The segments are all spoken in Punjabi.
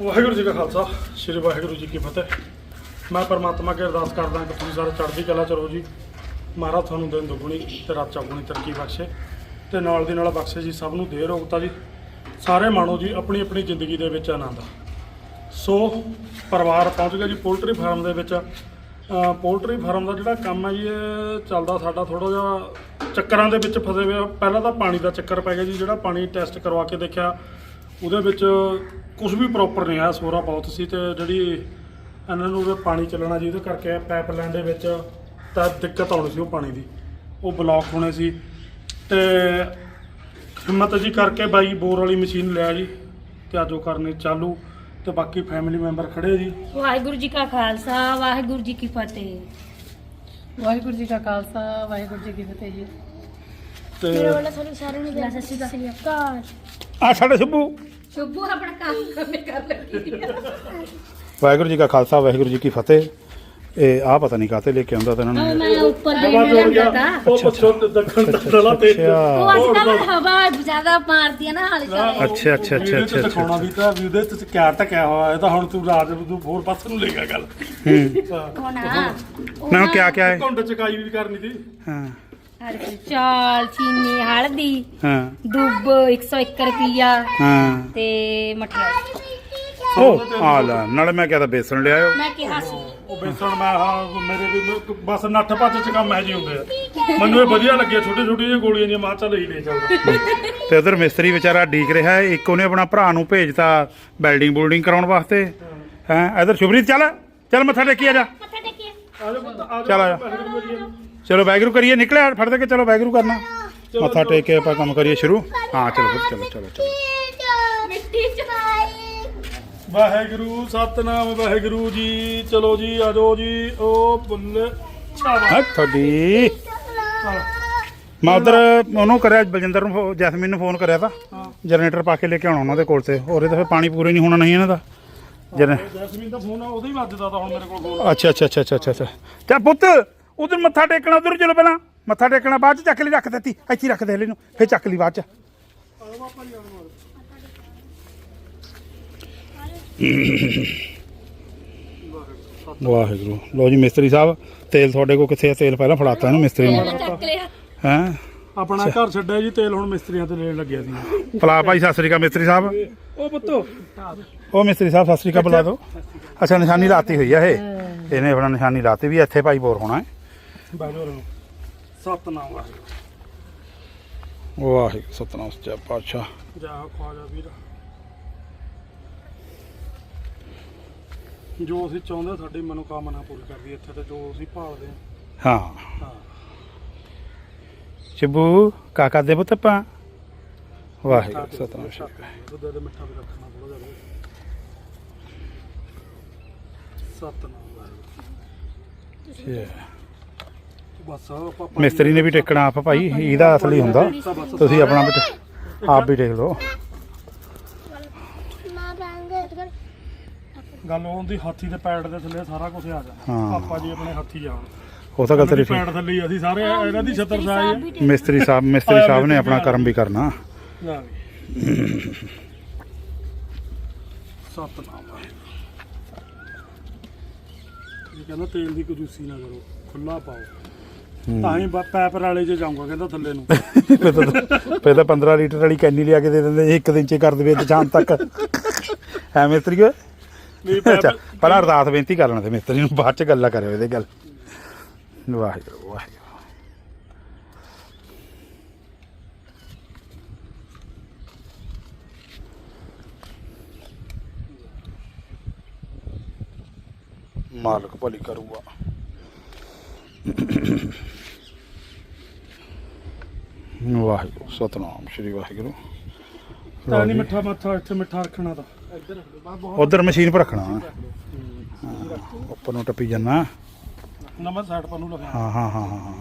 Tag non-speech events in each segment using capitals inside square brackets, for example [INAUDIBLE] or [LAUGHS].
ਵਾਹਿਗੁਰੂ ਜੀ ਕਾ ਖਾਲਸਾ, ਸ੍ਰੀ ਵਾਹਿਗੁਰੂ ਜੀ ਕੀ ਫਤਿਹ। ਮੈਂ ਪਰਮਾਤਮਾ ਅੱਗੇ ਅਰਦਾਸ ਕਰਦਾ ਕਿ ਤੁਸੀਂ ਸਾਰੇ ਚੜ੍ਹਦੀ ਕਲਾ ਚ ਰਹੋ ਜੀ। ਮਹਾਰਾਜ ਤੁਹਾਨੂੰ ਦਿਨ ਦੁਗਣੀ ਤੇ ਰਾਤ ਚੌਗੁਣੀ ਤਰੱਕੀ ਬਖਸ਼ੇ ਤੇ ਨਾਲ ਦੀ ਨਾਲ ਬਖਸ਼ੇ ਜੀ ਸਭ ਨੂੰ ਦੇ ਰੋਗਤਾ ਜੀ। ਸਾਰੇ ਮਾਣੋ ਜੀ ਆਪਣੀ ਆਪਣੀ ਜ਼ਿੰਦਗੀ ਦੇ ਵਿੱਚ ਆਨੰਦ ਸੋ ਪਰਿਵਾਰ ਪਹੁੰਚ ਗਿਆ ਜੀ ਪੋਲਟਰੀ ਫਾਰਮ ਦੇ ਵਿੱਚ। ਪੋਲਟਰੀ ਫਾਰਮ ਦਾ ਜਿਹੜਾ ਕੰਮ ਹੈ ਜੀ, ਇਹ ਚੱਲਦਾ ਸਾਡਾ ਥੋੜਾ ਜਿਹਾ ਚੱਕਰਾਂ ਦੇ ਵਿੱਚ ਫਸੇ ਹੋਏ ਪਹਿਲਾਂ ਤਾਂ ਪਾਣੀ ਦਾ ਚੱਕਰ ਪੈ ਗਿਆ ਜੀ, ਜਿਹੜਾ ਪਾਣੀ ਟੈਸਟ ਕਰਵਾ ਕੇ ਦੇਖਿਆ। ਉਹਦੇ ਵਿੱਚ ਕੁਝ ਵੀ ਪ੍ਰੋਪਰ ਨਹੀਂ ਆਇਆ ਸੋਰਾ ਬਹੁਤ ਸੀ ਤੇ ਜਿਹੜੀ ਇਹਨਾਂ ਨੂੰ ਉਹਦਾ ਪਾਣੀ ਚੱਲਣਾ ਜੀ ਉਹਦੇ ਕਰਕੇ ਪਾਈਪਲਾਈਨ ਦੇ ਵਿੱਚ ਤਾਂ ਦਿੱਕਤ ਆਉਣੀ ਸੀ ਉਹ ਪਾਣੀ ਦੀ। ਉਹ ਬਲੌਕ ਹੋਣੇ ਸੀ ਤੇ ਹਿੰਮਤ ਜੀ ਕਰਕੇ ਬਾਈ ਬੋਰ ਵਾਲੀ ਮਸ਼ੀਨ ਲਿਆ ਜੀ ਤੇ ਅੱਜ ਉਹ ਕਰਨੇ ਚਾਲੂ ਤੇ ਬਾਕੀ ਫੈਮਿਲੀ ਮੈਂਬਰ ਖੜੇ ਜੀ। ਵਾਹਿਗੁਰੂ ਜੀ ਕਾ ਖਾਲਸਾ ਵਾਹਿਗੁਰੂ ਜੀ ਕੀ ਫਤਿਹ। ਵਾਹਿਗੁਰੂ ਜੀ ਕਾ ਖਾਲਸਾ ਵਾਹਿਗੁਰੂ ਜੀ ਕੀ ਫਤਿਹ ਜੀ। ਤੇ ਤੁਹਾਨੂੰ ਸਾਰਿਆਂ ਨੂੰ ਸਤਿ ਸ਼੍ਰੀ ਅਕਾਲ। ਆ ਸਾਡੇ ਸ਼ੁਭੂ ਸ਼ੁਭੂ ਆਪਣਾ ਕੰਮ ਕਰ ਲੱਗੀ ਵਾਹਿਗੁਰੂ ਜੀ ਕਾ ਖਾਲਸਾ ਵਾਹਿਗੁਰੂ ਜੀ ਕੀ ਫਤਿਹ। ਇਹ ਆ ਪਤਾ ਨਹੀਂ ਕਾਤੇ ਲੈ ਕੇ ਆਉਂਦਾ ਤਾਂ ਇਹਨਾਂ ਨੇ। ਮੈਂ ਉੱਪਰ ਦੇ ਹਵਾ ਜੁੜ ਗਿਆ। ਉਹ ਪੁੱਛੋ ਤੇ ਦੱਖਣ ਦਲਾ ਤੇ ਅੱਛਾ ਉਹ ਅੱਜ ਕੱਲ ਹਵਾ ਜ਼ਿਆਦਾ ਮਾਰਦੀ ਹੈ ਨਾ ਹਾਲ ਚਾਲ। ਅੱਛਾ ਅੱਛਾ ਅੱਛਾ ਅੱਛਾ ਚ ਦਿਖਾਉਣਾ ਵੀ ਤਾਂ ਵੀ ਉਹਦੇ ਤੇ ਕਿਆ ਟਕਿਆ ਹੋਇਆ ਇਹ ਤਾਂ ਹੁਣ ਤੂੰ ਰਾਜ ਨੂੰ ਹੋਰ ਪਾਸੇ ਨੂੰ ਲੈ ਗਿਆ ਗੱਲ। ਹੋਣਾ ਨਾ ਕਿਆ ਕਿਆ ਹੈ? ਘੁੰਡ ਚਕਾਈ ਵੀ ਕਰਨੀ ਸੀ। ਹਾਂ। ਚਾਲ ਚੀਨੀ ਹਲਦੀ ਹਾਂ। ਦੁੱਬ 101 ਰੁਪਿਆ ਹਾਂ। ਤੇ ਮਠਿਆਈ। ਉਹ ਆ ਲੈ ਨਾਲੇ ਮੈਂ ਕਿਹਾ ਤਾਂ ਬੇਸਣ ਲਿਆਇਓ ਮੈਂ ਕਿਹਾ ਸੀ। ਉਹ ਬੇਸਣ ਮੈਂ ਹਾਂ ਮੇਰੇ ਵੀ ਮ- ਬਸ ਨੱਠ ਭੱਜ ਚ ਕੰਮ ਹੈ ਜੀ ਹੁੰਦੇ ਆ। ਮੈਨੂੰ ਇਹ ਵਧੀਆ ਲੱਗਿਆ ਛੋਟੇ ਛੋਟੇ ਜਿਹੇ ਗੋਲੀਆਂ ਦੀਆਂ ਮਾਂ ਚੱਲ ਹੀ ਲੈ ਚੱਲਦਾ। ਤੇ ਉਧਰ ਮਿਸਤਰੀ ਵਿਚਾਰਾ ਡੀਕ ਰਿਹਾ ਹੈ ਇੱਕ ਉਹਨੇ ਆਪਣਾ ਭਰਾ ਨੂੰ ਭੇਜਤਾ ਬਿਲਡਿੰਗ ਬੁਲਡਿੰਗ ਕਰਾਉਣ ਵਾਸਤੇ। ਹੈ ਇਧਰ ਸ਼ੁਭਰੀਤ ਚੱਲ ਚੱਲ ਮੱਥਾ ਟੇਕੀ ਆ ਜਾ। ਮੱਥਾ ਆ। ਜਾ ਪੁੱਤ, ਆ ਚੱਲ ਆ ਜਾ। ਚਲੋ ਵੈਗਰੂ ਕਰੀਏ ਨਿਕਲਿਆ ਫੜ ਦੇ ਕੇ ਚਲੋ ਵੈਗਰੂ ਕਰਨਾ। ਮੱਥਾ ਟੇਕ ਕੇ ਆਪਾਂ ਕੰਮ ਕਰੀਏ ਸ਼ੁਰੂ। ਹਾਂ ਚਲੋ ਫਿਰ, ਚਲੋ ਚਲੋ ਚਲੋ। ਮਿੱਟੀ ਚ ਵਾਹਿਗੁਰੂ ਸਤਨਾਮ ਵਾਹਿਗੁਰੂ ਜੀ। ਚਲੋ ਜੀ ਆ ਜਾਓ ਜੀ ਉਹ ਬੁੱਲੇ ਛਾਵਾ। ਹਾਂ ਤੁਹਾਡੀ। ਮੈਂ ਉਧਰ ਉਹਨੂੰ ਕਰਿਆ ਬਲਜਿੰਦਰ ਨੂੰ ਫੋ- ਜੈਸਮੀਨ ਨੂੰ ਫੋਨ ਕਰਿਆ ਤਾਂ। ਜਨਰੇਟਰ ਪਾ ਕੇ ਲੈ ਕੇ ਆਉਣਾ ਉਹਨਾਂ ਦੇ ਕੋਲ ਤੇ। ਉਹਦੇ ਤਾਂ ਫਿਰ ਪਾਣੀ ਪੂਰੇ ਨਹੀਂ ਹੋਣਾ ਨਹੀਂ ਇਹਨਾਂ ਦਾ। ਜਨ ਜੈਸਮੀਨ ਦਾ ਫੋਨ ਆ ਉਹਦਾ ਹੀ ਵੱਜਦਾ ਤਾਂ ਹੁਣ ਮੇਰੇ ਕੋਲ ਫੋਨ। ਅੱਛਾ ਅੱਛਾ ਅੱਛਾ ਅੱਛਾ ਅੱਛਾ। ਅੱਛਾ ਚਾ ਪੁੱਤ। ਉਧਰ ਮੱਥਾ ਟੇਕਣਾ ਉਧਰ ਚਲੋ ਪਹਿਲਾਂ। ਮੱਥਾ ਟੇਕਣਾ ਬਾਅਦ ਚ ਚੱਕ ਲਈ ਰੱਖ ਦਿੱਤੀ। ਇੱਥੇ ਰੱਖ ਦੇ ਹਲੇ ਨੂੰ। ਫਿਰ ਚੱਕ ਲਈ ਬਾਅਦ ਚ। ਵਾਹਿਗੁਰੂ। ਲੋ ਜੀ ਮਿਸਤਰੀ ਸਾਹਿਬ ਤੇਲ ਤੁਹਾਡੇ ਕੋਲ ਕਿੱਥੇ ਆ? ਤੇਲ ਪਹਿਲਾਂ ਫੜਾਤਾ ਇਹਨੂੰ ਮਿਸਤਰੀ ਨੂੰ। ਚੱਕ ਲਿਆ। ਹੈ? ਆਪਣਾ ਘਰ ਛੱਡਿਆ ਜੀ ਤੇਲ ਹੁਣ ਮਿਸਤਰੀਆਂ ਤੇ ਲੈਣ ਲੱਗਿਆ ਸੀ। ਭਲਾ ਭਾਈ ਸਤਿ ਸ੍ਰੀ ਅਕਾਲ ਮਿਸਤਰੀ ਸਾਹਿਬ। ਉਹ ਪੁੱਤੋ। ਉਹ ਮਿਸਤਰੀ ਸਾਹਿਬ ਸਤਿ ਸ੍ਰੀ ਅਕਾਲ ਬੁਲਾ ਦਿਓ। ਅੱਛਾ ਨਿਸ਼ਾਨੀ ਲਾਤੀ ਹੋਈ ਆ ਇਹ। ਇਹਨੇ ਆਪਣਾ ਨਿਸ਼ਾਨੀ ਲਾਤੀ ਵੀ ਇੱਥੇ ਭਾਈ ਬੋਰ ਹੋਣਾ ਹੈ। ਬਾਜੋ ਸਤਨਾਮ ਵਾਹਿਗੁਰੂ। ਵਾਹਿਗੁਰੂ ਸਤਨਾਮ ਸੱਚਾ ਪਾਤਸ਼ਾਹ। ਜਾ ਖਵਾਜਾ ਵੀਰ। ਜੋ ਅਸੀਂ ਚਾਹੁੰਦੇ ਸਾਡੀ ਮਨੋਕਾਮਨਾ ਪੂਰੀ ਕਰਦੀ ਇੱਥੇ ਤੇ ਜੋ ਅਸੀਂ ਭਾਲਦੇ ਹਾਂ ਹਾਂ। ਹਾਂ। ਸ਼ਿਬੂ ਕਾਕਾ ਦੇ ਪੁੱਤ ਆਪਾਂ? ਵਾਹਿਗੁਰੂ ਸਤਨਾਮ ਸ਼੍ਰੀ ਦੁੱਧ ਦੇ ਮਿੱਠਾ ਵੀ ਰੱਖਣਾ ਥੋੜਾ ਜਿਹਾ ਸਤਨਾਮ ਵਾਹਿਗੁਰੂ। ਬਸ ਆਪਾਂ ਮਿਸਤਰੀ ਨੇ ਵੀ ਟੇਕਣਾ ਆਪ ਭਾਈ ਇਹਦਾ ਅਸਲੀ ਹੁੰਦਾ। ਤੁਸੀਂ ਆਪਣਾ ਵੀ ਟੇ- ਆਪ ਵੀ ਦੇਖ ਲਓ। ਗੱਲ ਉਹ ਹੁੰਦੀ ਹਾਥੀ ਦੇ ਪੈੜ ਦੇ ਥੱਲੇ ਸਾਰਾ ਕੁਝ ਆ ਜਾਂਦਾ। ਹਾਂ। ਆਪਾਂ ਜੀ ਆਪਣੇ ਹੱਥੀ ਜਾਣ। ਉਹ ਤਾਂ ਗੱਲ ਤੇਰੀ ਪੈੜ ਥੱਲੇ ਹੀ ਅਸੀਂ ਸਾਰੇ ਇਹਨਾਂ ਦੀ ਛਤਰ ਸਾਈ ਠੀਕ ਮਿਸਤਰੀ ਸਾਹਿਬ ਮਿਸਤਰੀ ਸਾਹਿਬ ਨੇ ਆਪਣਾ ਕਰਮ ਵੀ ਕਰਨਾ। ਲੈ ਵੀ ਸਤਨਾਮ। ਵਾਹਿਗੁਰੂ ਇਹ ਕਹਿੰਦਾ ਤੇਲ ਦੀ ਕਜੂਸੀ ਨਾ ਕਰੋ ਖੁੱਲਾ ਪਾਓ। ਤਾਂ ਹੀ ਬ- ਪੈਪ ਵਾਲੇ 'ਚ ਜਾਊਂਗਾ ਕਹਿੰਦਾ ਥੱਲੇ ਨੂੰ। ਪਹਿਲਾਂ 15 ਲੀਟਰ ਵਾਲੀ ਕੈਨੀ ਲਿਆ ਕੇ ਦੇ ਦਿੰਦੇ ਇੱਕ ਦਿਨ ਚ ਕਰ ਦੇਵੇ ਸ਼ਾਮ ਤੱਕ। ਹੈ ਮਿਸਤਰੀ ਓਏ। ਨਹੀਂ ਪੈਪ ਅੱਛਾ ਪਹਿਲਾਂ ਅਰਦਾਸ ਬੇਨਤੀ ਕਰ ਲੈਣਾ ਤੇ ਮਿਸਤਰੀ ਨੂੰ ਬਾਅਦ ਚ ਗੱਲਾਂ ਕਰਿਓ ਇਹਦੇ ਗੱਲ। ਵਾਹਿਗੁਰੂ ਵਾਹਿਗੁਰੂ। ਮਾਲਕ ਭਲੀ ਕਰੂਗਾ। ਵਾਹਿਗੁਰੂ ਸਤਨਾਮ ਸ਼੍ਰੀ ਵਾਹਿਗੁਰੂ। ਤਾਂ ਨਹੀਂ ਮਿੱਠਾ ਮੱਥਾ ਇੱਥੇ ਮਿੱਠਾ ਰੱਖਣਾ ਤਾਂ। ਉਧਰ ਮਸ਼ੀਨ ਪਰ ਰੱਖਣਾ। ਉੱਪਰ ਨੂੰ ਟੱਪੀ ਜਾਣਾ ਨਾ ਮੈਂ ਸਾਈਡ ਪਰ ਨੂੰ ਲਗਾ ਹਾਂ ਹਾਂ ਹਾਂ ਹਾਂ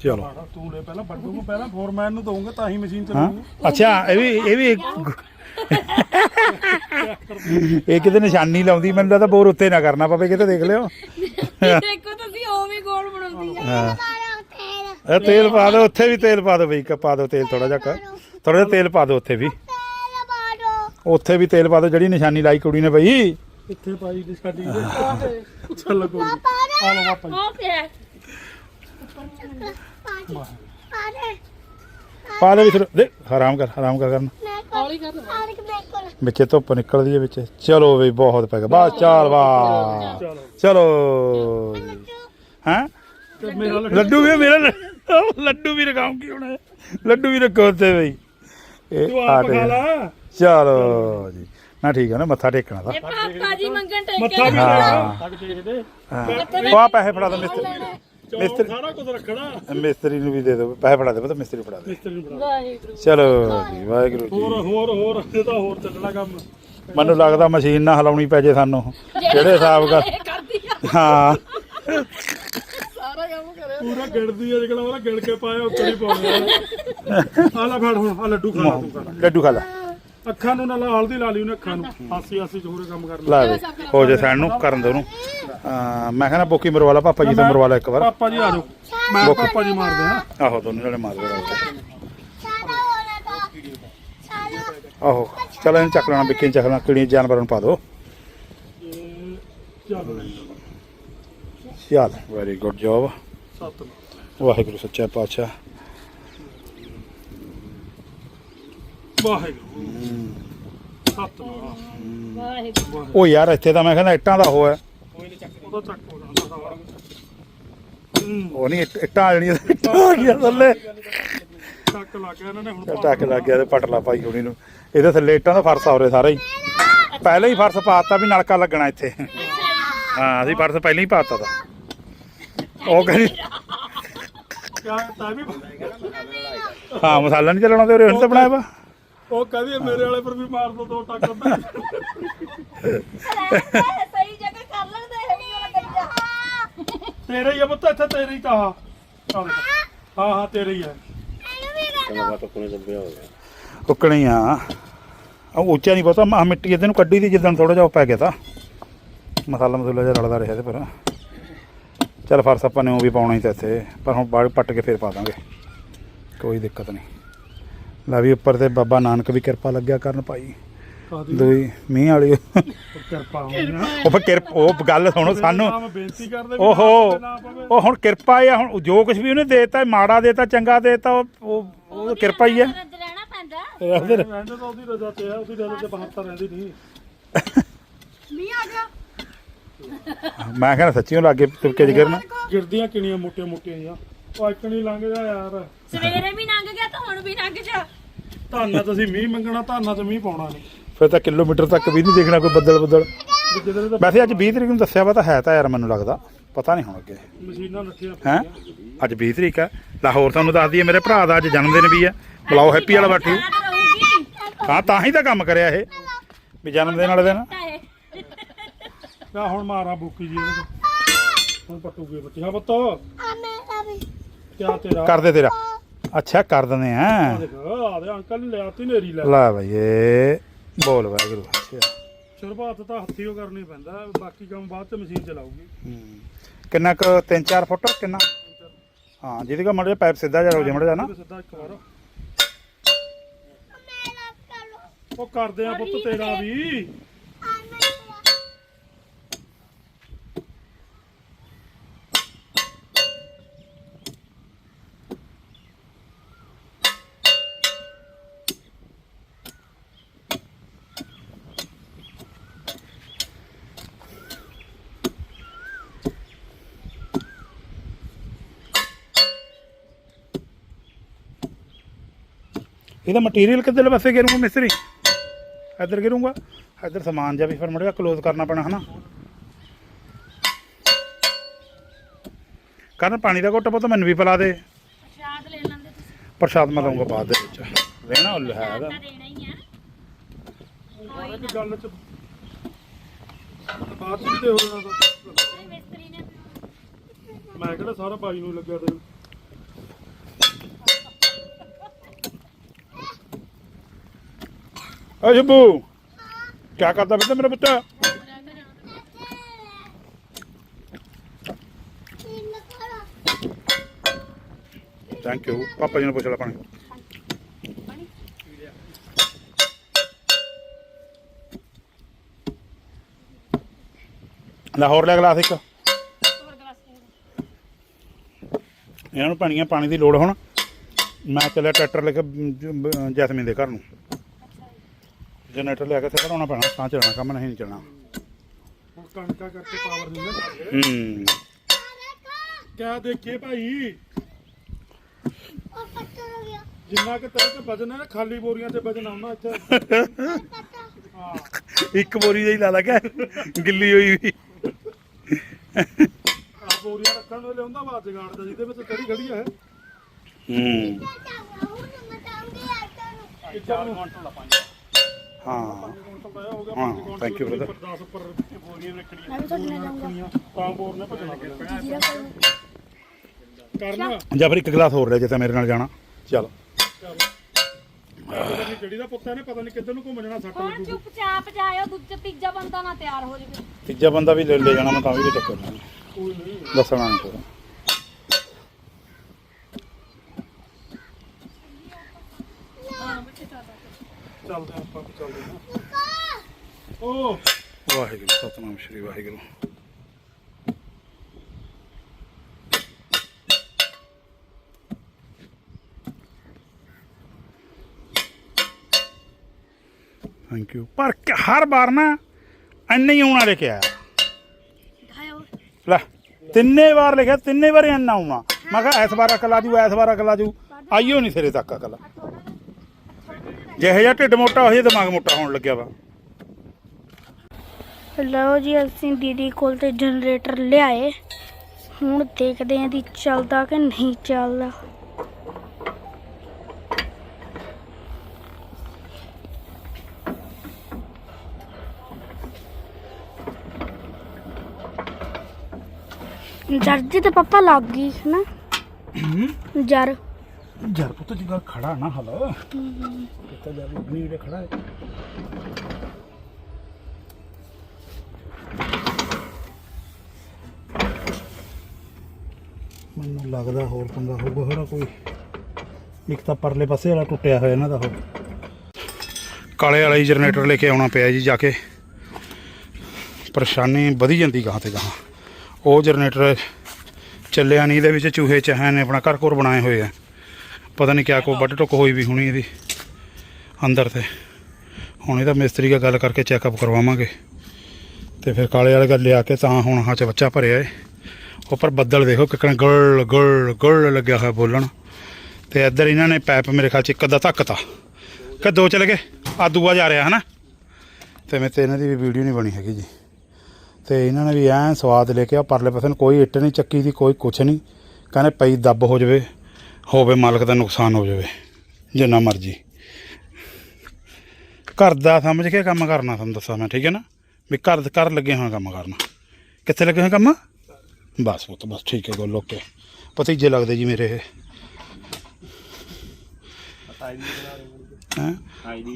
ਚਲੋ। ਤੂੰ ਲੈ ਪਹਿਲਾਂ ਬੱਡੂ ਨੂੰ ਪਹਿਲਾਂ ਫੋਰਮੈਨ ਨੂੰ ਦਊਂਗਾ ਤਾਂ ਹੀ ਮਸ਼ੀਨ ਚੱਲੂਗੀ। ਅੱਛਾ ਇਹ ਵੀ ਇਹ ਵੀ ਇੱਕ- ਇਹ ਕਿਤੇ ਨਿਸ਼ਾਨੀ ਲਾਉਂਦੀ ਮੈਨੂੰ ਲੱਗਦਾ ਬੋਰ ਉੱਤੇ ਨਾ ਕਰਨਾ ਪਵੇ ਕਿਤੇ ਦੇਖ ਲਿਓ। ਦੇਖੋ ਤੁਸੀਂ ਓਵੇਂ ਗੋਲ ਬਣਾਉਂਦੀ ਆ ਹਾਂ। ਇਹ ਤੇਲ ਪਾ ਦਿਓ ਉੱਥੇ ਵੀ ਤੇਲ ਪਾ ਦਿਓ ਬਈ ਕ- ਪਾ ਦਿਓ ਤੇਲ ਥੋੜਾ ਜਿਹਾ ਥੋੜਾ ਜਿਹਾ ਤੇਲ ਪਾ ਦਿਓ ਉੱਥੇ ਵੀ। ਉੱਥੇ ਵੀ ਤੇਲ ਪਾ ਦੋ ਜਿਹੜੀ ਨਿਸ਼ਾਨੀ ਲਾਈ ਕੁੜੀ ਨੇ ਬਈ। ਇੱਥੇ ਪਾਈ ਦੀ ਸਾਡੀ ਚੱਲ ਕੋਈ। ਆ ਲਓ ਉਹ ਪਿਆ ਪਾ ਦੇ। ਵੀ ਫਿਰ ਦੇ ਹਰਾਮ ਕਰ ਹਰਾਮ ਕਰ ਕਰਨ। ਵਿੱਚੇ ਧੁੱਪ ਨਿਕਲਦੀ ਹੈ ਵਿੱਚ। ਚਲੋ ਬਈ ਬਹੁਤ ਪੈ ਗਿਆ। ਬਸ ਚਾਲ ਵਾਹ। ਚਲੋ ਚਲੋ। ਹਾਂ? ਮੇਰਾ ਲੱਡੂ ਵੀ ਮੇਰਾ ਲ- ਲੱਡੂ ਵੀ ਰਖਾਉਂਗੀ ਹੁਣ। ਲੱਡੂ ਵੀ ਰੱਖੋ ਉੱਤੇ ਬਈ। ਇਹ ਤੂੰ ਆਪ ਆਟੇ ਖਾ ਲਾ। ਚਲੋ ਜੀ। ਨਾ ਠੀਕ ਹੈ ਨਾ ਮੱਥਾ ਟੇਕਣਾ ਦਾ ਇਹ ਪਾਪਾ ਜੀ ਮੰਗਣ ਮੱਥਾ ਟੇਕੇ ਵੀ ਹਾਂ। ਤੱਕ ਦੇਖਦੇ। ਹਾਂ। ਉਹ ਆ ਪੈਸੇ ਫੜਾ ਦੋ ਮਿਸਤਰੀ। ਚੌਲ ਮਿਸਤਰੀ- ਸਾਰਾ ਕੁਝ ਰੱਖਣਾ। ਮਿਸਤਰੀ ਨੂੰ ਵੀ ਦੇ ਦਿਓ। ਪੈਸੇ ਫੜਾ ਦੇ ਪਤਾ ਮਿਸਤਰੀ ਨੂੰ ਫੜਾ ਦੇ। ਮਿਸਤਰੀ ਨੂੰ ਬਣਾ ਵਾਹਿਗੁਰੂ। ਚਲੋ ਜੀ ਵਾਹਿਗੁਰੂ ਹੋਰ ਜੀ। ਹੋਰ ਹੋਰ ਇਹ ਤਾਂ ਹੋਰ ਚੱਲਣਾ ਕੰਮ। ਮੈਨੂੰ ਲੱਗਦਾ ਮਸ਼ੀਨ ਨਾ ਹਿਲਾਉਣੀ ਪੈ ਜੇ ਸਾਨੂੰ। ਜਿਹੜੇ ਹਿਸਾਬ ਕਰ ਇਹ ਕਰਦੀ ਆ। ਹਾਂ। ਸਾਰਾ ਕੰਮ ਕਰਿਆ ਪੂਰਾ ਗਿਣਦੀ ਆ ਜਿਹੜਾ ਉਹਦਾ ਗਿਣ ਕੇ ਪਾਇਆ ਉੱਤਰ ਹੀ ਪਾਉਣਾ [LAUGHS] ਆ ਲੈ ਫੜ ਹੁਣ ਆ ਲੱਡੂ ਖਾ ਲਾ ਤੂੰ ਕਰ ਲੱਡੂ ਖਾ ਲੈ। ਅੱਖਾਂ ਨੂੰ ਨਾਲ ਹਲਦੀ ਲਾ ਲਈ ਉਹਨੇ ਅੱਖਾਂ ਨੂੰ। ਹਾਸੀ ਹਾਸੀ ਚ ਹੋਰੇ ਕੰਮ ਕਰ ਲੈ ਲਾ ਹੋ ਜੇ ਸੈਣ ਨੂੰ ਕਰਨ ਦੋ ਉਹਨੂੰ। ਹਾਂ, ਮੈਂ ਕਹਿੰਦਾ ਬੋਕੀ ਮਰਵਾ ਲਾ ਪਾਪਾ ਜੀ ਤੋਂ ਮਰਵਾ ਲਾ ਇੱਕ ਵਾਰ। ਪਾਪਾ ਜੀ ਆ ਜਾਓ। ਮੈਂ। ਪਾਪਾ ਜੀ ਮਾਰਦੇ ਆ। ਆਹੋ ਦੋਨੇ ਨਾਲੇ ਮਾਰ ਦੇ ਆਹੋ ਚਲ ਇਹਨੂੰ ਚੱਕ ਲੈਣਾ ਵਿੱਕੀ ਨੂੰ ਚੱਕ ਲੈਣਾ ਕਿਹੜੀ ਜਾਨਵਰਾਂ ਨੂੰ ਪਾ ਦੋ ਚੱਲ। ਚੱਲ ਵੈਰੀ ਗੁੱਡ ਜੋਬ ਸੱਤ ਵਾਹਿਗੁਰੂ ਸੱਚਾ ਪਾਤਸ਼ਾਹ ਵਾਹਿਗੁਰੂ ਸੱਤ ਵਾਹਿਗੁਰੂ ਉਹ ਯਾਰ ਇੱਥੇ ਤਾਂ ਮੈਂ ਕਹਿੰਦਾ ਇੱਟਾਂ ਦਾ ਉਹ ਹੈ ਉਹਦਾ ਚੱਕ ਹੋ ਜਾਂਦਾ ਸਾਰਾ ਹੂੰ ਉਹ ਨਹੀਂ ਇੱਟ- ਆ ਜਾਣੀਆਂ ਇੱਟਾਂ ਆ ਗਈਆਂ ਥੱਲੇ ਟੱਕ ਲਾ ਕੇ ਇਹਨਾਂ ਨੇ ਹੁਣ ਟੱਕ ਲੱਗ ਗਿਆ ਤੇ ਪਟਲਾ ਪਾਈ ਹੋਣੀ ਨੂੰ ਇਹਦੇ ਥੱਲੇ ਇੱਟਾਂ ਦਾ ਫਰਸ਼ ਆ ਉਰੇ ਸਾਰਾ ਹੀ ਪਹਿਲਾਂ ਹੀ ਫਰਸ਼ ਪਾਤਾ ਵੀ ਨਲਕਾ ਲੱਗਣਾ ਇੱਥੇ ਹਾਂ ਅਸੀਂ ਫਰਸ਼ ਪਹਿਲਾਂ ਹੀ ਪਾਤਾ ਤਾ ਉਹ ਕਹਿੰਦੀ ਕਿਆ ਤਾਂ ਵੀ ਹਾਂ ਮਸਾਲਾ ਨਹੀਂ ਚੱਲਣਾ ਤੇ ਉਰੇ ਹੁਣ ਤਾਂ ਬਣਾਇਆ ਵਾ। ਉਹ ਕਹਿੰਦੀ ਮੇਰੇ ਵਾਲੇ ਪਰ ਵੀ ਮਾਰ ਦੋ ਦੋ ਟੱਕ ਸਹੀ ਜਗ੍ਹਾ ਕਰ ਲੈਂਦੇ ਇਹ ਵੀ ਵਾਲਾ ਕਰੀਦਾ ਤੇਰੇ ਹੀ ਆ ਪੁੱਤ ਇੱਥੇ ਤੇਰੇ ਹੀ ਤਾਂ ਦੇਖ। ਹਾਂ ਹਾਂ ਤੇਰੇ ਹੀ ਹੈ ਉੱਕਣੀ ਆ। ਉਹ ਉੱਚਾ ਨਹੀਂ ਪਤਾ ਮਾ ਮਿੱਟੀ ਇਹਦੇ ਨੂੰ ਕੱਢੀ ਦੀ ਜਿੱਦਣ ਥੋੜਾ ਜਿਹਾ ਉਹ ਪੈ ਗਿਆ ਤਾਂ। ਮਸਾਲਾ ਮਸੂਲਾ ਜਿਹਾ ਰਲਦਾ ਰਿਹਾ ਤੇ ਪਰ। ਚੱਲ ਫਰਸ ਆਪਾਂ ਨੇ ਉਹ ਵੀ ਪਾਉਣਾ ਹੀ ਤਾਂ ਇੱਥੇ ਪਰ ਹੁਣ ਬਾੜ ਪੱਟ ਕੇ ਫੇਰ ਪਾ ਦਾਂਗੇ। ਕੋਈ ਦਿੱਕਤ ਨਹੀਂ। ਲੈ ਵੀ ਉੱਪਰ ਤੇ ਬਾਬਾ ਨਾਨਕ ਵੀ ਕਿਰਪਾ ਲੱਗਿਆ ਕਰਨ ਭਾਈ। ਦੋਈ ਮੀਂਹ ਵਾਲੀ। ਕਿਰਪਾ ਉਹ ਫਿਰ ਕਿਰਪ ਉਹ ਗੱਲ ਸੁਣੋ ਸਾਨੂੰ। ਓਹੋ। ਉਹ ਹੁਣ ਕਿਰਪਾ ਆ ਹੁਣ ਜੋ ਕੁਝ ਵੀ ਉਹਨੇ ਦੇਤਾ ਮਾੜਾ ਦੇਤਾ ਚੰਗਾ ਦੇਤਾ ਉਹ ਉਹ ਕਿਰਪਾ ਹੀ ਹੈ ਰੱਜ ਰਹਿਣਾ ਪੈਂਦਾ। ਰਹਿੰਦੇ ਤਾਂ ਉਹਦੀ ਰਜ਼ਾ ਤੇ ਆ ਉਹਦੀ ਰਜ਼ਾ ਤੇ ਬਹੱਤਰ ਰਹਿੰਦੀ ਨਹੀਂ। ਮੀਂਹ ਆ ਗਿਆ। ਮੈਂ ਕਹਿੰਦਾ ਸੱਚੀਓ ਲੱਗੇ ਤੁਰਕੇ ਜਿਗਰ ਗਿਰਦੀਆਂ ਕਿਣੀਆਂ ਮੋਟੀਆਂ ਮੋਟੀਆਂ ਜਿਹੀਆਂ ਉਹ ਇਕਣੀ ਲੰਘ ਜਾ ਯਾਰ। ਸਵੇਰੇ ਵੀ ਲੰਘ ਗਿਆ ਤਾਂ ਹੁਣ ਵੀ ਲੰਘ ਜਾ। ਧਾਨਾਂ ਅਸੀਂ ਮੀਂਹ ਮੰਗਣਾ ਧਾਨਾਂ ਚ ਮੀਂਹ ਪਾਉਣਾ ਨਹੀਂ। ਫਿਰ ਤਾਂ ਕਿਲੋਮੀਟਰ ਤੱਕ ਵੀ ਨਹੀਂ ਦੇਖਣਾ ਕੋਈ ਬੱਦਲ ਬੱਦਲ। ਜਿੱਧਰ ਤਾਂ ਵੈਸੇ ਅੱਜ 20 ਤਰੀਕ ਨੂੰ ਦੱਸਿਆ ਵਾ ਤਾਂ ਹੈ ਤਾਂ ਯਾਰ ਮੈਨੂੰ ਲੱਗਦਾ। ਪਤਾ ਨਹੀਂ ਹੁਣ ਅੱਗੇ। ਮਸ਼ੀਨਾਂ ਨੱਠੀਆਂ ਹੈ? ਅੱਜ 20 ਤਰੀਕ ਹੈ। ਲਾਹੌਰ ਤੁਹਾਨੂੰ ਦੱਸ ਦਈਏ ਮੇਰੇ ਭਰਾ ਦਾ ਅੱਜ ਜਨਮ ਦਿਨ ਵੀ ਹੈ। ਬੁਲਾਓ ਹੈਪੀ ਵਾਲਾ ਬਾਠੀ। ਹਾਂ ਤਾਂ ਹੀ ਤਾਂ ਕੰਮ ਕਰਿਆ ਇਹ। ਵੀ ਜਨਮ ਦਿਨ। ਵਾਲੇ ਦਿਨ ਤਾਂ ਆ ਹੁਣ ਮਾਰਾ ਬੁੱਕੀ ਜੀ ਇਹਦੇ ਤੋਂ ਹੁਣ ਪੱਟੂਗੇ ਬੱਚੇ। ਹਾਂ ਪੁੱਤ। ਕਿਆ ਤੇਰਾ? ਕਰਦੇ ਤੇਰਾ। ਅੱਛਾ ਕਰ ਦਿੰਦੇ ਆ। ਆ ਦੇਖ ਆ ਦੇ ਅੰਕਲ ਨੇ ਲਿਆਤੀ ਨੇਰੀ ਲੈ। ਲੈ ਬਈ ਇਹ ਬੋਲ ਵਾਹਿਗੁਰੂ ਅੱਛਾ। ਸ਼ੁਰੂਆਤ ਤਾਂ ਹੱਥੀਂ ਓ ਕਰਨੀ ਪੈਂਦਾ ਬਾਕੀ ਕੰਮ ਬਾਅਦ ਚ ਮਸ਼ੀਨ ਚਲਾਉਗੀ ਹੂੰ। ਕਿੰਨਾ ਕੁ 3-4 ਫੁੱਟ ਕਿੰਨਾ? ਹਾਂ ਜਿਹਦੇ ਕਾ ਮੜੇ ਪਾਈਪ ਸਿੱਧਾ ਜਾ ਹੋ ਜਾ ਮੜਾ ਨਾ। ਸਿੱਧਾ ਇੱਕ ਵਾਰ। ਉਹ ਕਰਦੇ ਆ ਪੁੱਤ ਤੇਰਾ ਵੀ। ਇਹਦਾ ਮਟੀਰੀਅਲ ਕਿੱਧਰਲੇ ਪਾਸੇ ਗਿਰੂਗਾ ਮਿਸਤਰੀ? ਇੱਧਰ ਗਿਰੂਗਾ। ਇੱਧਰ ਸਮਾਨ ਜਾ ਵੀ ਫਿਰ ਮੜਿਆ ਕਲੋਜ਼ ਕਰਨਾ ਪੈਣਾ ਹਨਾ? ਕਰਨ ਪਾਣੀ ਦਾ ਘੁੱਟ ਪੁੱਤ ਮੈਨੂੰ ਵੀ ਪਿਲਾ ਦੇ। ਪ੍ਰਸ਼ਾਦ ਲੈ ਲੈਂਦੇ ਤੁਸੀਂ। ਪ੍ਰਸ਼ਾਦ ਮੈਂ ਲਊਂਗਾ ਬਾਅਦ ਦੇ ਵਿੱਚ। ਲੈਣਾ ਉਹ ਹੈ ਇਹਦਾ ਤਾਂ ਦੇਣਾ ਹੀ ਆ। ਮਾਰੇ ਦੀ ਗੱਲ ਚ ਬਾਅਦ ਚ ਵੀ ਤੇ ਹੋ ਜਾਣਾ ਤਾਂ। ਇਹ ਮਿਸਤਰੀ ਨੇ ਮੈਂ ਕਿਹੜਾ ਸਾਰਾ ਬਾਈ ਨੂੰ ਲੱਗਿਆ ਤੇ ਓਏ ਸ਼ੰਭੂ। ਕੀ ਕਰਦਾ ਬੇਟਾ ਮੇਰਾ ਬੱਚਾ ਥੈਂਕ ਯੂ ਪਾਪਾ ਜੀ ਨੂੰ ਪੁੱਛ ਲੈ ਪਾਣੀ। ਲੈ ਹੋਰ ਲੈ ਗਲਾਸ ਇੱਕ। ਇਹਨਾਂ ਨੂੰ ਪਾਣੀਆਂ ਪਾਣੀ ਦੀ ਲੋੜ ਹੁਣ। ਮੈਂ ਚੱਲਿਆ ਟਰੈਕਟਰ ਲੈ ਕੇ ਜੈਸਮੀਨ ਦੇ ਘਰ ਨੂੰ। ਜਨਰੇਟਰ ਲਿਆ ਕੇ ਤੇ ਘਰਾਉਣਾ ਪੈਣਾ ਤਾਂ ਚੱਲਣਾ ਕੰਮ ਨਹੀਂ ਨਹੀਂ ਚੱਲਣਾ ਹੁਣ ਕਣਕਾਂ ਕਰਕੇ ਪਾਵਰ ਨਹੀਂ ਨਾ। ਹੂੰ। ਕਿਆ ਦੇਖੀਏ ਭਾਈ? ਉਹ ਪੱਤਰ ਹੋ ਗਿਆ। ਜਿੰਨਾ ਕਿ ਤੇਰੇ ਤੇ ਵਜਨ ਹੈ ਨਾ ਖਾਲੀ ਬੋਰੀਆਂ ਤੇ ਵਜਨ ਆਉਣਾ ਇੱਥੇ। ਹਾਂ। ਇੱਕ ਬੋਰੀ ਜਿਹੀ ਲਾ ਲਾ ਕੇ ਗਿੱਲੀ ਹੋਈ ਵੀ। ਆ ਬੋਰੀਆਂ ਰੱਖਣ ਨੂੰ ਲਿਆਉਂਦਾ ਵਾ ਜਗਾੜ ਦਾ ਜਿਹਦੇ ਵਿੱਚ ਕਿਹੜੀ ਖੜੀ ਹੈ। ਹੂੰ ਇੱਕ ਚਾਰ ਕੁਆਂਟਲ ਆ ਦਾ ਹੋ। ਗਿਆ ਹਾਂ, thank you, brother. 10 ਉੱਪਰ ਬੋਰੀਆਂ ਰੱਖਣੀਆਂ ਮੈਂ ਵੀ ਤੁਹਾਡੇ ਨਾਲ ਜਾਊਂਗਾ ਰੱਖਣੀਆਂ ਤਾਂ ਬੋਰ ਨੇ ਭਜਣਾ ਜੀਰਾ ਕਰੂੰ ਕਰਨਾ। ਜਾਂ ਫਿਰ ਇੱਕ ਗਲਾਸ ਹੋਰ ਲੈ ਜੇ ਤਾਂ ਮੇਰੇ ਨਾਲ ਜਾਣਾ। ਚੱਲ। ਜਿਹੜੀ ਦਾ ਪੁੱਤ ਹੈ ਨੇ ਪਤਾ ਨਹੀਂ ਕਿੱਧਰ ਨੂੰ ਘੁੰਮ ਜਾਣਾ ਸੱਟ ਲੱਗੂਗੀ ਚੁੱਪਚਾਪ ਜਾਇਓ ਦੂਜਾ ਤੀਜਾ ਬੰਦਾ ਨਾ ਤਿਆਰ ਹੋ ਜਾਵੇ। ਤੀਜਾ ਬੰਦਾ ਵੀ ਲੈ ਲੈ ਜਾਣਾ ਮੈਂ ਤਾਂ ਵੀ ਕੋਈ ਚੱਕਰ ਨਹੀਂ ਕੋਈ ਨਹੀਂ। ਦੱਸਣਾ ਨਹੀਂ ਕੋਈ ਚੱਲਦੇ ਆਪਾਂ ਵੀ ਚੱਲਦੇ ਹਾਂ। ਓ। ਵਾਹਿਗੁਰੂ ਸਤਨਾਮ ਸ਼੍ਰੀ ਵਾਹਿਗੁਰੂ। ਥੈਂਕ ਯੂ ਪਰ ਹਰ ਵਾਰ ਨਾ ਇੰਨਾ ਹੀ ਆਉਣਾ ਲੈ ਕੇ ਆਇਆ ਦਿਖਾਓ ਲੈ ਤਿੰਨੇ ਵਾਰ ਲਿਖਿਆ ਤਿੰਨੇ ਵਾਰ ਇੰਨਾ ਆਉਣਾ। ਮੈਂ ਕਿਹਾ ਇਸ ਵਾਰ ਅਕਲ ਆਜੂ ਇਸ ਵਾਰ ਅਕਲ ਆਜੂ ਆਈਓ ਨਹੀਂ ਸਿਰੇ ਤੱਕ ਅਕਲ। ਜਿਹੇ ਜਿਹਾ ਢਿੱਡ ਮੋਟਾ ਹੋਏ ਦਿਮਾਗ ਮੋਟਾ ਹੋਣ ਲੱਗਿਆ ਵਾ। ਲਓ ਜੀ ਅਸੀਂ ਦੀਦੀ ਕੋਲ ਤੇ ਜਨਰੇਟਰ ਲਿਆਏ। ਹੁਣ ਦੇਖਦੇ ਆਂ ਦੀ ਚੱਲਦਾ ਕਿ ਨਹੀਂ ਚੱਲਦਾ। ਜਰ ਜੀ ਤੇ ਪਾਪਾ ਲੱਗ ਗਈ ਹੈ। ਨਾ ਜਰ। ਯਾਰ ਪੁੱਤ ਜਿਹਾ ਖੜਾ ਨਾ ਹਲ। ਕਿੱਥੇ ਜਾ ਵੀ ਦੇ ਖੜਾ ਹੈ। ਮੈਨੂੰ ਲੱਗਦਾ ਹੋਰ ਪੰਗਾ ਹੋਊਗਾ ਹੋਣਾ ਕੋਈ। ਇੱਕ ਤਾਂ ਪਰਲੇ ਪਾਸੇ ਵਾਲਾ ਟੁੱਟਿਆ ਹੋਇਆ ਇਹਨਾਂ ਦਾ ਉਹ ਕਾਲੇ ਵਾਲਾ ਹੀ ਜਨਰੇਟਰ ਲੈ ਕੇ ਆਉਣਾ ਪਿਆ ਜੀ ਜਾ ਕੇ। ਪਰੇਸ਼ਾਨੀ ਵਧੀ ਜਾਂਦੀ ਗਾਂ ਤੇ ਗਾਂ ਉਹ ਜਨਰੇਟਰ ਚੱਲਿਆ ਨਹੀਂ ਇਹਦੇ ਵਿੱਚ ਚੂਹੇ ਚਾਹਾਂ ਨੇ ਆਪਣਾ ਘਰ ਘਰ ਬਣਾਏ ਹੋਏ ਆ। ਪਤਾ ਨਹੀਂ ਕਿਆ ਕੋ ਵੱਢ ਟੁੱਕ ਹੋਈ ਵੀ ਹੋਣੀ ਇਹਦੀ ਅੰਦਰ ਤੇ। ਹੁਣ ਇਹਦਾ ਮਿਸਤਰੀ ਨਾਲ ਗੱਲ ਕਰਕੇ ਚੈੱਕਅਪ ਕਰਵਾਵਾਂਗੇ। ਤੇ ਫਿਰ ਕਾਲੇ ਵਾਲੇ ਗੱਲ ਲਿਆ ਕੇ ਤਾਂ ਹੁਣ ਹਾਂ ਚ ਬੱਚਾ ਭਰਿਆ ਏ। ਉੱਪਰ ਬੱਦਲ ਦੇਖੋ ਕਿਕਣ ਗਲ, ਗੁਲ, ਗਲ ਲੱਗਿਆ ਹੋਇਆ ਬੋਲਣ। ਤੇ ਇੱਧਰ ਇਹਨਾਂ ਨੇ ਪੈਪ ਮੇਰੇ ਖਿਆਲ ਚ ਇੱਕ ਅੱਧਾ ਧੱਕਤਾ ਕਿ ਦੋ ਚਲੇ ਗਏ? ਆ ਦੂਆ ਜਾ ਰਿਹਾ, ਹਨਾ? ਤੇ ਮੈਂ ਤੇ ਇਹਨਾਂ ਦੀ ਵੀ ਵੀਡੀਓ ਨਹੀਂ ਬਣੀ ਹੈਗੀ ਜੀ। ਤੇ ਇਹਨਾਂ ਨੇ ਵੀ ਐਂ ਸਵਾਦ ਲੈ ਕੇ ਆ, ਪਰਲੇ ਪਾਸੇ ਨੂੰ ਕੋਈ ਇੱਟ ਨਹੀਂ ਚੱਕੀ ਦੀ, ਕੋਈ ਕੁਛ ਨਹੀਂ। ਕਹਿੰਦੇ ਪਈ ਦੱਬ ਹੋ ਜਾਵੇ। ਹੋਵੇ ਮਾਲਕ ਦਾ ਨੁਕਸਾਨ ਹੋ ਜਾਵੇ, ਜਿੰਨਾ ਮਰਜ਼ੀ। ਘਰ ਦਾ ਸਮਝ ਕੇ ਕੰਮ ਕਰਨਾ ਤੁਹਾਨੂੰ ਦੱਸਾਂ ਮੈਂ, ਠੀਕ ਹੈ ਨਾ? ਵੀ ਘਰ ਘਰ ਲੱਗੇ ਹੋਏ ਕੰਮ ਕਰਨਾ। ਕਿੱਥੇ ਲੱਗੇ ਹੋਏ ਕੰਮ? ਬਸ ਉਹ ਤਾਂ ਬਸ ਠੀਕ ਹੈ ਗੱਲ ਓਕੇ ਭਤੀਜੇ ਲੱਗਦੇ ਜੀ ਮੇਰੇ ਇਹ।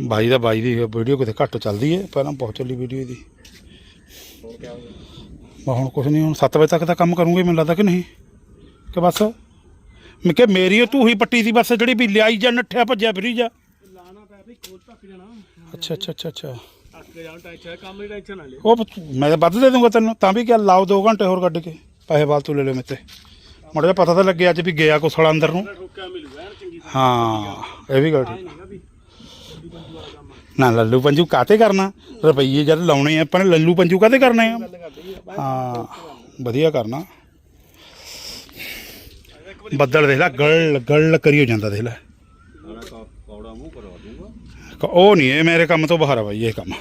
ਬਾਈ ਦਾ ਬਾਈ ਦੀ ਵੀਡੀਓ ਕਿਤੇ ਘੱਟ ਚੱਲਦੀ ਹੈ, ਪਹਿਲਾਂ ਬਹੁਤ ਚੱਲੀ ਵੀਡੀਓ ਦੀ ਹੁਣ ਕੁਛ ਨਹੀਂ, ਹੁਣ 7 ਵਜੇ ਤੱਕ ਦਾ ਕੰਮ ਕਰੂੰਗੇ, ਮੈਨੂੰ ਲੱਗਦਾ ਕਿ ਨਹੀਂ? ਕਿ ਬਸ? ਮੈਂ ਕਿ ਮੇਰੀ ਤੂੰ ਹੀ ਪੱਟੀ ਦੀ ਬਸ ਜਿਹੜੀ ਵੀ ਲਿਆਈ ਜਾ, ਨੱਠਿਆ ਭੱਜਿਆ ਫਿਰੀ ਜਾ। ਲਾਣਾ ਪੈ ਵੀ ਖੋਲ ਤੱਕ ਜਾਣਾ ਅੱਛਾ ਅੱਛਾ ਅੱਛਾ ਅੱਛਾ। ਅੱਗੇ ਜਾਣ ਟੈਨਸ਼ਨ ਕੰਮ ਦੀ ਟੈਨਸ਼ਨ ਨਾ ਲੈ ਉਹ ਮੈਂ ਤਾਂ ਵੱਧ ਦੇ ਦੂੰਗਾ ਤੈਨੂੰ, ਤਾਂ ਵੀ ਕਿਆ ਲਾਓ 2 ਘੰਟੇ ਹੋਰ ਕੱਢ ਕੇ, ਪੈਸੇ ਫਾਲਤੂ ਲੈ ਲਿਓ ਮੇਤੇ। ਮੁੜ ਜਾ ਪਤਾ ਤਾਂ ਲੱਗੇ ਅੱਜ ਵੀ ਗਿਆ ਕੁਸਲਾ ਅੰਦਰ ਨੂੰ। ਹਾਂ, ਇਹ ਵੀ ਗੱਲ ਠੀਕ। ਨਾ, ਲੱਲੂ ਪੰਜੂ ਕਾਤੇ ਕਰਨਾ? ਰੁਪਈਏ ਜਦ ਲਾਉਣੇ ਆ, ਆਪਾਂ ਨੇ ਲੱਲੂ ਪੰਜੂ ਕਾਤੇ ਕਰਨੇ ਆ? ਹਾਂ, ਵਧੀਆ ਕਰਨਾ। ਬੱਦਲ ਦੇਖ ਲੈ ਗਲ ਗਲ ਕਰੀ ਹੋ ਜਾਂਦਾ ਦੇਖ ਲੈ। ਉਹ ਨਹੀਂ ਇਹ ਮੇਰੇ ਕੰਮ ਤੋਂ ਬਾਹਰ ਆ ਬਾਈ ਇਹ ਕੰਮ।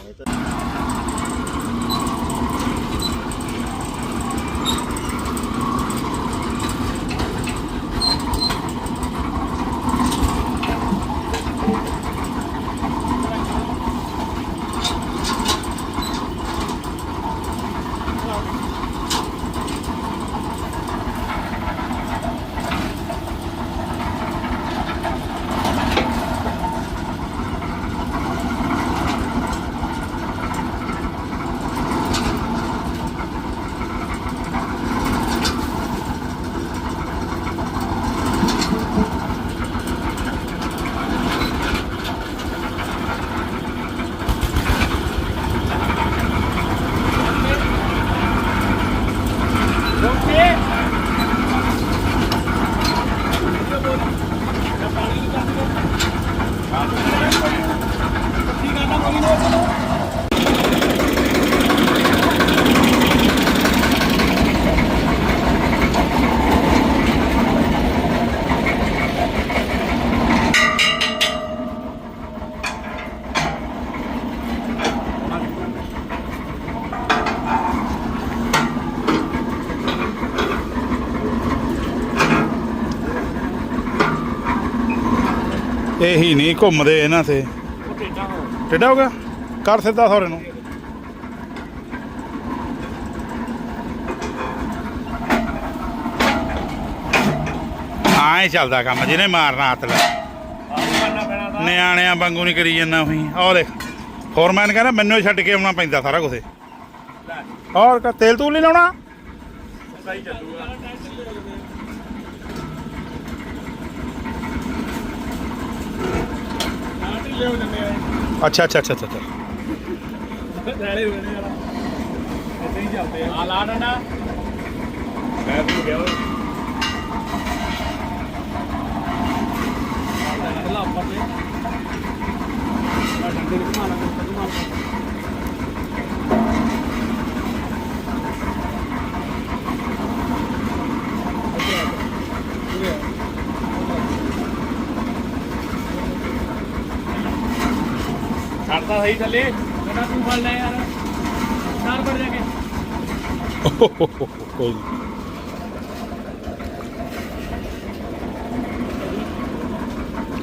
ਇਹੀ ਨਹੀਂ, ਘੁੰਮਦੇ ਇਹਨਾਂ ਤੇ। ਟੇਡਾ ਹੋ ਗਿਆ ਕਰ ਸਿੱਧਾ ਸੌਰੇ ਨੂੰ। ਆਏ ਚੱਲਦਾ ਕੰਮ, ਜਿਹਨੇ ਮਾਰਨਾ ਹੱਥ ਲੈ। ਨਿਆਣਿਆਂ ਵਾਂਗੂ ਨਹੀਂ ਕਰੀ ਜਾਂਦਾ ਉਹੀ। ਆਹ ਦੇਖ, ਫੋਰਮੈਨ ਕਹਿੰਦਾ, ਮੈਨੂੰ ਛੱਡ ਕੇ ਆਉਣਾ ਪੈਂਦਾ ਸਾਰਾ ਕੁਝ ਹੋਰ ਤੇਲ ਤੂਲ ਨਹੀਂ ਲਾਉਣਾ? ਅੱਛਾ ਅੱਛਾ ਅੱਛਾ ਅੱਛਾ ਆ। ਲਾ ਡੰਡਾ ਮੈਂ ਤੂੰ ਗਿਆ ਓਏ ਲਾ ਉੱਪਰ ਤੇ ਆ ਡੰਡੇ ਨੂੰ ਘੁਮਾ ਲਾ ਘੁਮਾ ਲਾ ਛੱਡਦਾ ਸਹੀ ਥੱਲੇ। ਬੇਟਾ ਤੂੰ ਫੜ ਲੈ ਯਾਰ। ਚਾਰ ਪੜ ਜਾ ਕੇ। ਕੋਈ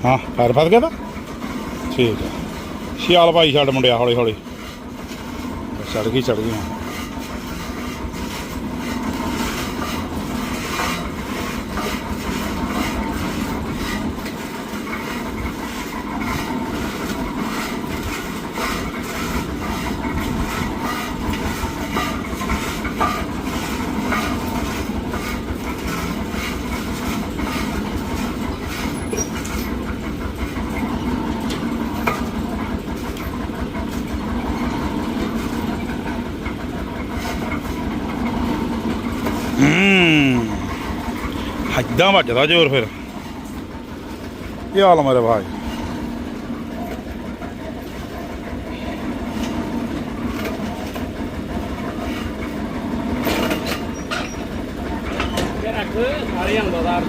ਹਾਂ, ਪੈਰ ਫਸ ਗਿਆ ਤਾਂ? ਠੀਕ ਹੈ ਸ਼ਿਆਲ ਭਾਈ ਛੱਡ ਮੁੰਡਿਆ ਹੌਲੀ ਹੌਲੀ ਚੜ ਗਈ ਚੜ ਗਈ। ਹੱਦਾਂ ਵੱਜਦਾ ਜ਼ੋਰ ਫਿਰ ਕੀ ਹਾਲ ਆ ਮੇਰੇ ਭਾਈ ਇਹ ਰੱਖ ਸਾਰੇ ਆਉਂਦਾ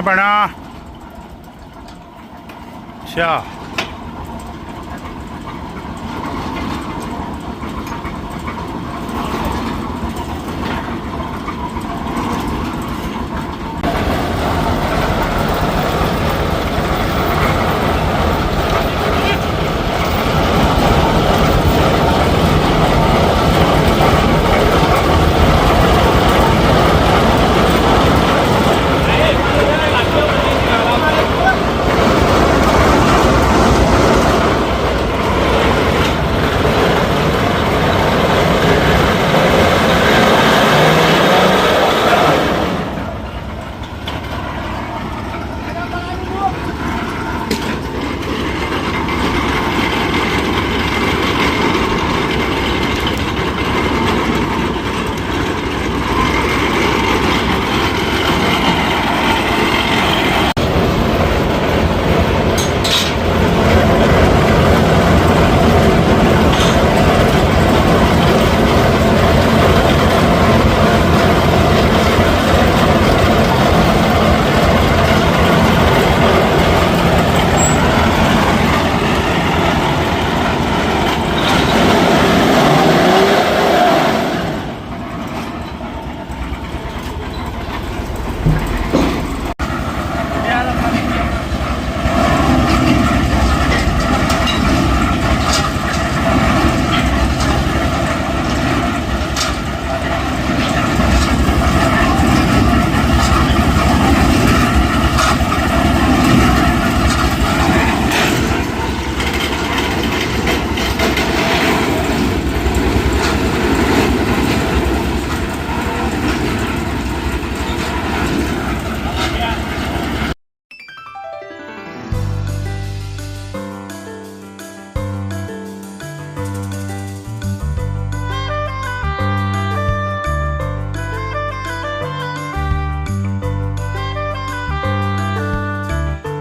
ਦਾ ਅਰਥ ਕਮਾਉਣਾ ਪੈਣਾ ਅੱਛਾ